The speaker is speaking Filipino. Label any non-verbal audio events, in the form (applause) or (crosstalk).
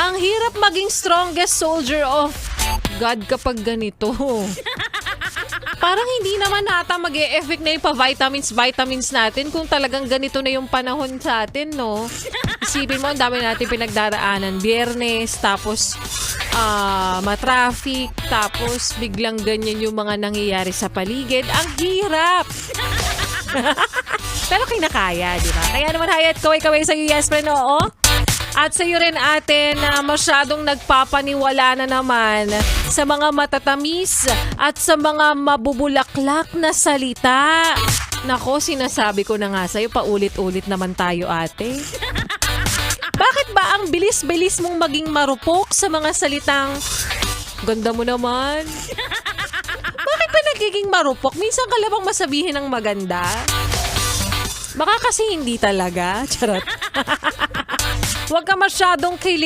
Ang hirap maging strongest soldier of God kapag ganito. Parang hindi naman nata mag effect na yung pa-vitamins, vitamins natin kung talagang ganito na yung panahon sa atin, no? Isipin mo, ang dami natin pinagdaraanan. Biyernes, tapos ah matraffic, tapos biglang ganyan yung mga nangyayari sa paligid. Ang hirap! (laughs) Pero kinakaya, di ba? Kaya naman, Hayat, kaway-kaway sa'yo, yes, friend, oo? At sa iyo rin ate na masyadong nagpapaniwala na naman sa mga matatamis at sa mga mabubulaklak na salita. Nako, sinasabi ko na nga sa'yo, paulit-ulit naman tayo ate. Bakit ba ang bilis-bilis mong maging marupok sa mga salitang ganda mo naman? Bakit ba nagiging marupok? Minsan ka lang bang masabihin ng maganda? Baka kasi hindi talaga. Charot. (laughs) Huwag ka masyadong kilig